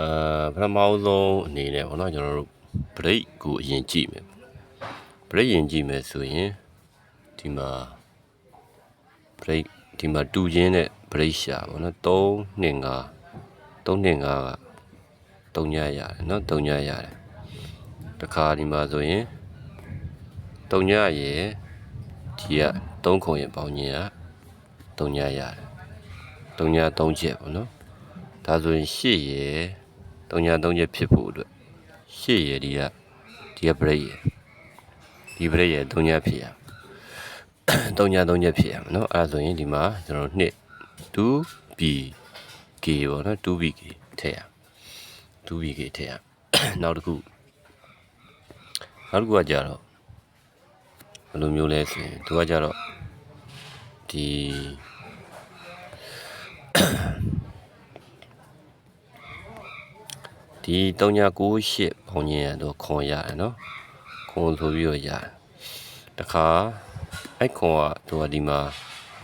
အာပထမဆုံးအနေနဲ့ပေါ့နော်ကျွန်တော်တို့ break ကိုအရင်ကြည့်မယ် break ရင်ကြည့်မယ်ဆိုရင်ဒီမှာ break ဒီမှာတူချင်းနဲ့ break ရှာပေါ့နော်3နှစ်5 3နှစ်5က3ညရတယ်နော်3ညရတယ်တခါဒီမှာဆိုရင်3ညရယ်ဒီက3ခုံရယ်ပေါင်းခြင်းက3ညရတယ်3ည3ချက်ပေါ့နော်ဒါဆိုရင်8ရယ် 3ည3ချက်ဖြစ်ဖို့အတွက်8ရယ်ဒီကဒီက break ရယ်ဒီ break ရယ်3ညဖြစ်ရ3ည3ချက်ဖြစ်ရမယ်နော်အဲဒါဆိုရင်ဒီမှာကျွန်တော်နှစ် 2b k ပေါ့နော် 2b k ထည့်ရ 2b k ထည့်ရနောက်တစ်ခုနောက်တစ်ခုကကြတော့ဘယ်လိုမျိုးလဲဆိုရင်သူကကြတော့ဒီ ဒီ3998ဘုံကြီးရတော့ခွန်ရတယ်နော်ခွန်ဆိုပြီးတော့ရတယ်တခါအဲ့ခွန်ကသူကဒီမှာ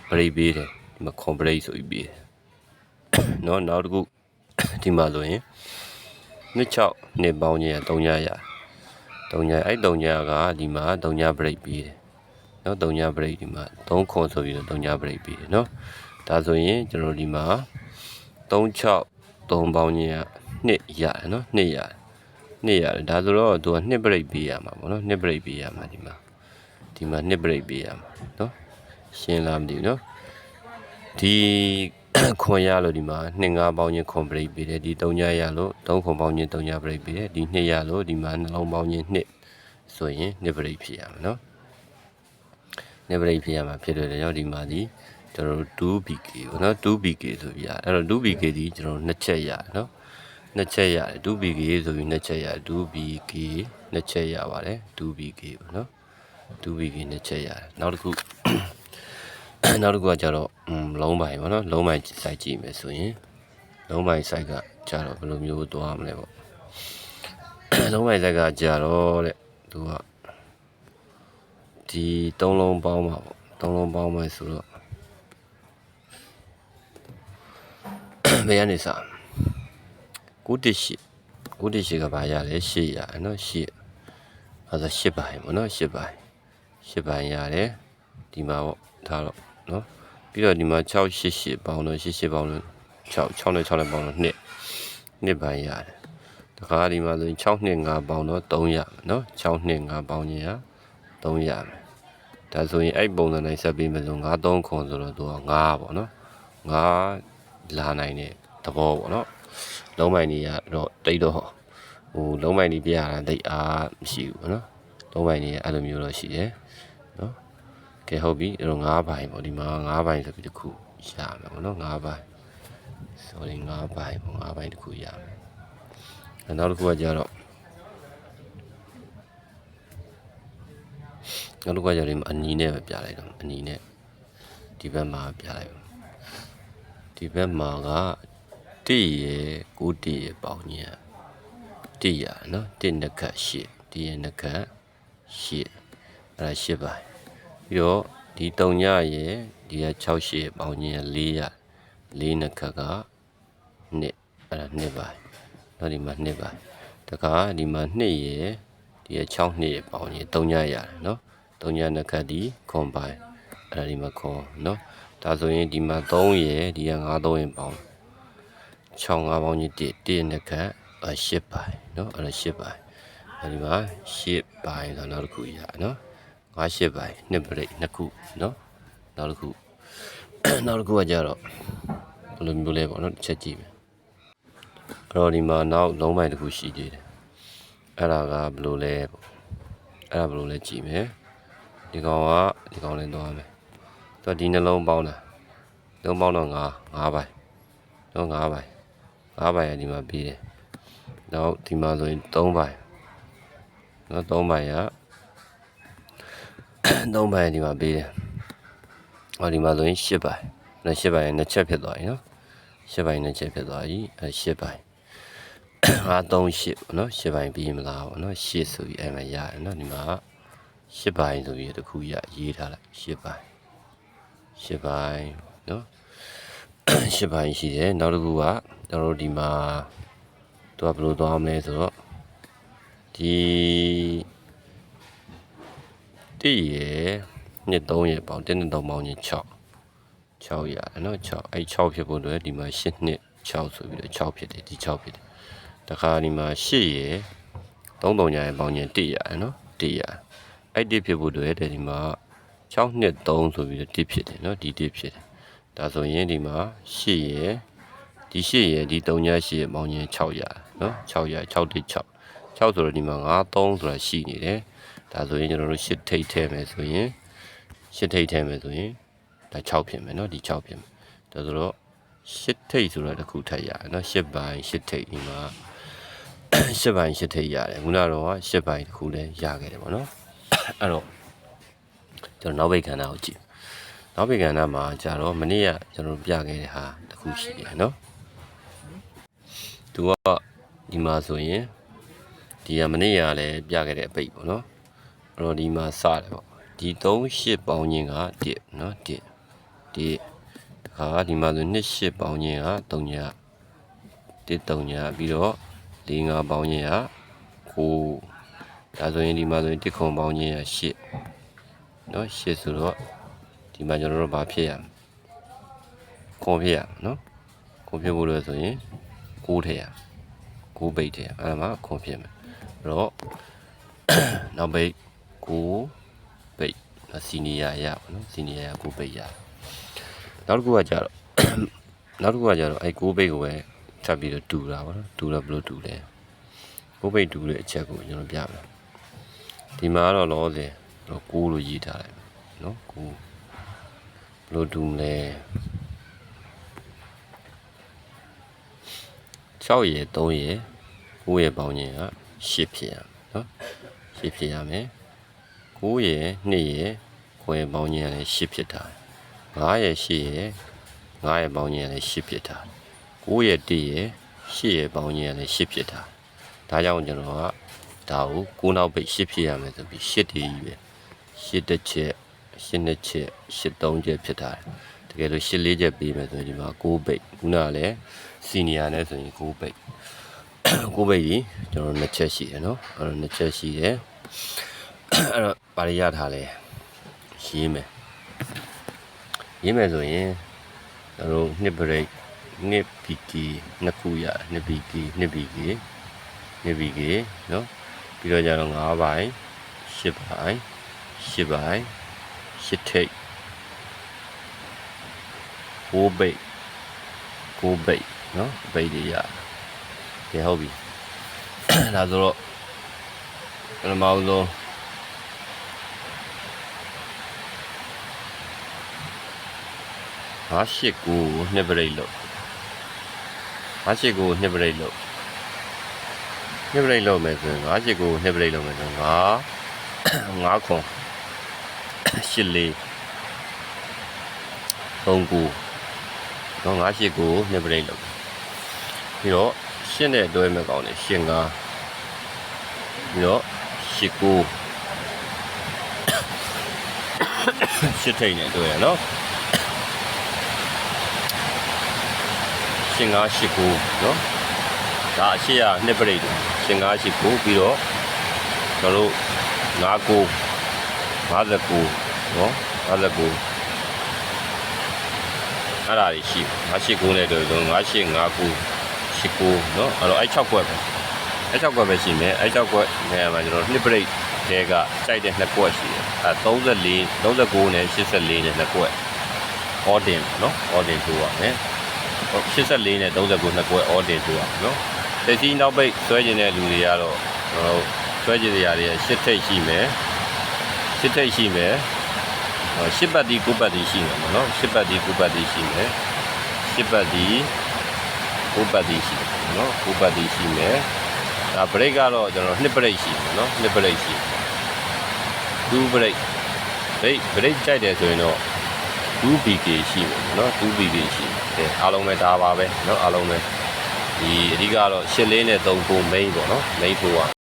ဘရိတ်ပေးတယ်ဒီမှာခွန်ဘရိတ်ဆိုပြီးပေးတယ်နော်နောက်တစ်ခုဒီမှာဆိုရင်26နှစ်ပေါင်းကြီးရ3ညရ3ညအဲ့3ညကဒီမှာ3ညဘရိတ်ပေးတယ်နော်3ညဘရိတ်ဒီမှာ3ခွန်ဆိုပြီးတော့3ညဘရိတ်ပေးတယ်နော်ဒါဆိုရင်ကျွန်တော်ဒီမှာ36 3ပေါင်းကြီးက2ရတယ်နော်2ရတယ်2ရတယ်ဒါဆိုတော့သူက2 break ပေးရမှာပေါ့နော်2 break ပေးရမှာဒီမှာဒီမှာ2 break ပေးရမှာနော်ရှင်းလားမသိဘူးနော်ဒီခွန်ရလို့ဒီမှာ2 9ပေါင်းချင်းခွန် break ပေးတယ်ဒီ3ညရလို့3ခွန်ပေါင်းချင်း3ည break ပေးတယ်ဒီ2ရလို့ဒီမှာနှလုံးပေါင်းချင်း2ဆိုရင်2 break ဖြစ်ရမှာနော်2 break ဖြစ်ရမှာဖြစ်တဲ့ကြောင့်ဒီမှာဒီ ကျွန်တော်တို့ 2BK ပေါ့နော် 2BK ဆိုပြရအဲ့တော့ 2BK ဒီကျွန်တော်နှစ်ချက်ရတယ်နော်နှစ်ချက်ရတယ် 2BK ဆိုပြီးနှစ်ချက်ရတယ် 2BK နှစ်ချက်ရပါတယ် 2BK ပေါ့နော် 2BK နှစ်ချက်ရတယ်နောက်တစ်ခုနောက်တစ်ခုကကြတော့လုံးပိုင်ပေါ့နော်လုံးပိုင်စိုက်ကြည့်မယ်ဆိုရင်လုံးပိုင်စိုက်ကကြတော့ဘယ်လိုမျိုးသွားမလဲပေါ့လုံးပိုင်စိုက်ကကြတော့တဲ့သူကဒီ၃လုံးပေါင်းပါပေါ့၃လုံးပေါင်းမှဆိုတော့ ဘယ်ကနေစ9တစ်ရှိ9တစ်ရှိကဘာရလဲ8ရယ်နော်8အဲဒါ8ပိုင်းပေါ့နော်8ပိုင်း8ပိုင်းရတယ်ဒီမှာပေါ့ဒါတော့နော်ပြီးတော့ဒီမှာ688ပေါင်းတော့88ပေါင်းတော့6 6နဲ့6နဲ့ပေါင်းတော့2နှစ်ပိုင်းရတယ်တခါဒီမှာဆိုရင်6နှစ်5ပေါင်းတော့3ရမယ်နော်6နှစ်5ပေါင်းရင်ရ3ရမယ်ဒါဆိုရင်အဲ့ပုံစံတိုင်းဆက်ပြီးမယ်ဆို9 3ခွန်ဆိုတော့သူက9ပေါ့နော်9 လာနိုင်တဲ့သဘောပေါ့နော်လုံးမိုင်ကြီးကတော့တိတ်တော့ဟိုလုံးမိုင်ကြီးပြရတာတိတ်အားမရှိဘူးပေါ့နော်လုံးမိုင်ကြီးအဲ့လိုမျိုးတော့ရှိတယ်နော်ကဲဟုတ်ပြီအဲ့တော့၅ဘိုင်ပေါ့ဒီမှာ၅ဘိုင်ဆိုပြီးတစ်ခုရမယ်ပေါ့နော်၅ဘိုင် sorry ၅ဘိုင်ပေါ့၅ဘိုင်တစ်ခုရမယ်အဲ့နောက်တစ်ခုကကြတော့နောက်တစ်ခုကကြတော့ဒီမှာအနီနဲ့ပဲပြလိုက်တော့အနီနဲ့ဒီဘက်မှာပြလိုက်ပါ ဒီဘက်မှာကတိရယ်ကိုတိရယ်ပေါင်းညာတိရနော်တိနှစ်ခတ်ရှစ်တိရနှစ်ခတ်ရှစ်အဲ့ဒါရှစ်ပိုင်းပြီးတော့ဒီ3ညရယ်ဒီက6ရှစ်ပေါင်းခြင်း4ရ4နှစ်ခက်ကနှစ်အဲ့ဒါနှစ်ပါတော့ဒီမှာနှစ်ပါတခါဒီမှာနှစ်ရယ်ဒီက6နှစ်ရယ်ပေါင်းခြင်း3ညရတယ်နော်3ညနှစ်ခက်ဒီခွန်ပိုင်းအဲ့ဒါဒီမှာခွန်နော် ဒါဆိုရင်ဒီမှာ3ရယ်ဒီက9 3ရယ်ပေါင်း6 5ပေါင်းခြင်း1 1နှစ်ခက်8ပိုင်းနော်အဲ့ဒါ8ပိုင်းအဲ့ဒီမှာ8ပိုင်းဆိုတော့နောက်တစ်ခုရနော် ငါးရှစ်ပိုင်းနှစ်ပရိတ်နှစ်ခုเนาะနောက်တစ်ခု နောက်တစ်ခုကကြတော့ဘယ်လိုမျိုးလဲပေါ့เนาะတစ်ချက်ကြည့်မယ်အဲ့တော့ဒီမှာနောက်လုံးပိုင်းတစ်ခုရှိသေးတယ်အဲ့ဒါကဘယ်လိုလဲပေါ့အဲ့ဒါဘယ်လိုလဲကြည့်မယ်ဒီကောင်ကဒီကောင်လည်းသွားမယ် သူကဒီနှလုံးပေါင်းတာလုံးပေါင်းတော့ငါးငါးပိုင်းတော့ငါးပိုင်းငါးပိုင်းကဒီမှာပြီးတယ်နောက်ဒီမှာဆိုရင်၃ပိုင်းနော်၃ပိုင်းကသုံးပိုင်းဒီမှာပေးတယ်။ဟောဒီမှာဆိုရင်၈ပိုင်း။နော်၈ပိုင်းနဲ့ချက်ဖြစ်သွားပြီနော်။၈ပိုင်းနဲ့ချက်ဖြစ်သွားပြီ။အဲ၈ပိုင်း။ငါ3 8ပေါ့နော်၈ပိုင်းပြီးမလားပေါ့နော်8ဆိုပြီးအဲမှာရတယ်နော်ဒီမှာ၈ပိုင်းဆိုပြီးတခုရရေးထားလိုက်၈ပိုင်း ၈ပိုင်းနော်၈ပိုင်းရှိတယ်နောက်တစ်ခုကကျွန်တော်တို့ဒီမှာသူကဘယ်လိုသွားမလဲဆိုတော့ဒီတိရနှစ်3ရပေါင်း1နဲ့3ပေါင်းချင်း6 6ရနော်6အဲ့6ဖြစ်ဖို့အတွက်ဒီမှာ8နှစ်6ဆိုပြီးတော့6ဖြစ်တယ်ဒီ6ဖြစ်တယ်တခါဒီမှာ8ရ3 3ညာရပေါင်းချင်း1ရနော်1ရအဲ့1ဖြစ်ဖို့အတွက်ဒီမှာ 6နှစ်3ဆိုပြီးတော့1ဖြစ်တယ်နော်ဒီ1ဖြစ်တယ်ဒါဆိုရင်ဒီမှာ8ရဒီ8ရဒီ3ညာ8ရပေါင်းချင်း6ရနော်6ရ6တိ6 6ဆိုတော့ဒီမှာ9 3ဆိုတာရှိနေတယ်ဒါဆိုရင်ကျွန်တော်တို့8ထိတ်ထဲမယ်ဆိုရင်8ထိတ်ထဲမယ်ဆိုရင်ဒါ6ဖြစ်မယ်เนาะဒီ6ဖြစ်မယ်ဒါဆိုတော့8ထိတ်ဆိုတော့တစ်ခုထပ်ရတယ်เนาะ8ပိုင်း8ထိတ်ဒီမှာ8ပိုင်း8ထိတ်ရတယ်ခုနကတော့8ပိုင်းတစ်ခုလည်းရခဲ့တယ်ပေါ့เนาะအဲ့တော့ ကျွန်တော်နောက်ပိတ်ခန္ဓာကိုကြည့်နောက်ပိတ်ခန္ဓာမှာကြတော့မနေ့ကကျွန်တော်ပြခဲ့တဲ့ဟာတစ်ခုရှိတယ်နော်သူကဒီမှာဆိုရင်ဒီကမနေ့ကလည်းပြခဲ့တဲ့အပိတ်ပေါ့နော်အဲ့တော့ဒီမှာစတယ်ပေါ့ဒီ3ရှစ်ပေါင်းခြင်းက1နော်1 1ဒီခါဒီမှာဆို2ရှစ်ပေါင်းခြင်းက3ညတစ်3ညပြီးတော့4 5ပေါင်းခြင်းက9ဒါဆိုရင်ဒီမှာဆိုရင်တစ်ခုံပေါင်းခြင်းက8 နော်8ဆိုတော့ဒီမှာကျွန်တော်တို့ဘာဖြစ်ရမလဲခွန်ဖြစ်ရမယ်နော်ခွန်ဖြစ်ဖို့လို့ဆိုရင်9ထည့်ရ9ပိတ်ထည့်ရအဲ့ဒါမှခွန်ဖြစ်မယ်အဲ့တော့နောက်ပိတ်ကိုပိတ်စီနီယာရပါနော်စီနီယာကိုပိတ်ရနောက်တစ်ခုကကြတော့နောက်တစ်ခုကကြတော့အဲကိုပိတ်ကိုပဲထပ်ပြီးတော့တူတာပါနော်တူတော့ဘယ်လိုတူလဲကိုပိတ်တူတဲ့အချက်ကိုကျွန်တော်ပြမယ်ဒီမှာကတော့လောဆယ် တော့ကိုလို့ရေးထားတယ်နော်ကိုဘယ်လိုတူမလဲ6ရယ်3ရယ်9ရယ်ပေါင်းခြင်းက10ဖြစ်ရမယ်နော်10ဖြစ်ရမယ်9ရယ်2ရယ်ခွဲပေါင်းခြင်းကလည်း10ဖြစ်တာ9ရယ်10ရယ်9ရယ်ပေါင်းခြင်းကလည်း10ဖြစ်တာ9ရယ်1ရယ်10ရယ်ပေါင်းခြင်းကလည်း10ဖြစ်တာဒါကြောင့်ကျွန်တော်ကဒါကို9နောက်ပိတ်10ဖြစ်ရမယ်ဆိုပြီး10တည်းကြီးပဲ 10တစ်ချက်10နှစ်ချက်10သုံးချက်ဖြစ်တာတကယ်လို့10လေးချက်ပြီးမယ်ဆိုရင်ဒီမှာ9ပိတ်ခုနကလည်းစီနီယာနဲ့ဆိုရင်9ပိတ်ကိုပိတ်ကြီးကျွန်တော်နှစ်ချက်ရှိတယ်နော်အဲ့တော့နှစ်ချက်ရှိတယ်အဲ့တော့ပါရရထားလဲရေးမယ်ရေးမယ်ဆိုရင်ကျွန်တော်တို့နှစ်ဘရိတ်နှစ်ပီကီနှစ်ခုရနှစ်ပီကီနှစ်ပီကီနှစ်ပီကီနော်ပြီးတော့ကျတော့9ပိုင်း10ပိုင်း 10ပိုင်း10ထိပ်9ပိတ်9ပိတ်နော်ပိတ်တွေရတယ်ကဲဟုတ်ပြီဒါဆိုတော့ပထမဆုံးဟာရှစ်ကိုနှစ်ပရိတ်လို့ဟာရှစ်ကိုနှစ်ပရိတ်လို့နှစ်ပရိတ်လို့မယ်ဆိုရင်ဟာရှစ်ကိုနှစ်ပရိတ်လို့မယ်ဆိုရင်ငါငါခွန် ရှစ်လေးသုံးကိုတော့ငါရှစ်ကိုနှစ်ပရိတ်လို့ပြီးတော့ရှင်းတဲ့တွဲမဲ့ကောင်းတယ်ရှင်းကားပြီးတော့ရှစ်ကိုရှစ်ထိန်နဲ့တွဲရနော်ရှင်းကားရှစ်ကိုနော်ဒါအရှိရနှစ်ပရိတ်တယ်ရှင်းကားရှစ်ကိုပြီးတော့ကျွန်တော်တို့ငါးကို59 နော်အားလက်ကိုအဲ့ဒါကြီးရှိ989နဲ့တော့9859 89နော်အဲ့တော့အဲ့6ခွက်ပဲအဲ့6ခွက်ပဲရှိမယ်အဲ့6ခွက်နေရာမှာကျွန်တော်နှစ်ပရိတ်တဲကစိုက်တဲ့နှစ်ခွက်ရှိတယ်အဲ34 39နဲ့84နဲ့နှစ်ခွက် order နော် order ဆိုပါမယ်84နဲ့39နှစ်ခွက် order ဆိုပါနော်တက်ကြီးနောက်ပိတ်ဆွဲကျင်တဲ့လူတွေကတော့ကျွန်တော်ဆွဲကျင်နေရာတွေရှစ်ထိပ်ရှိမယ်ရှစ်ထိပ်ရှိမယ် 8ပတ်ဒီ9ပတ်ဒီရှိမှာเนาะ8ပတ်ဒီ9ပတ်ဒီရှိမယ်8ပတ်ဒီ9ပတ်တီရှိတယ်နော်9ပတ်တီရှိမယ်ဒါဘရိတ်ကတော့ကျွန်တော်2ဘရိတ်ရှိတယ်နော်2ဘရိတ်ရှိ2ဘရိတ်ဘရိတ်ဘရိတ်ကြိုက်တယ်ဆိုရင်တော့ 2BK ရှိမယ်နော် 2BK ရှိတယ်အားလုံးပဲဒါပါပဲနော်အားလုံးပဲဒီအဓိကတော့ရှစ်လေးနဲ့3ကို main ပေါ့နော် main ထိုးရ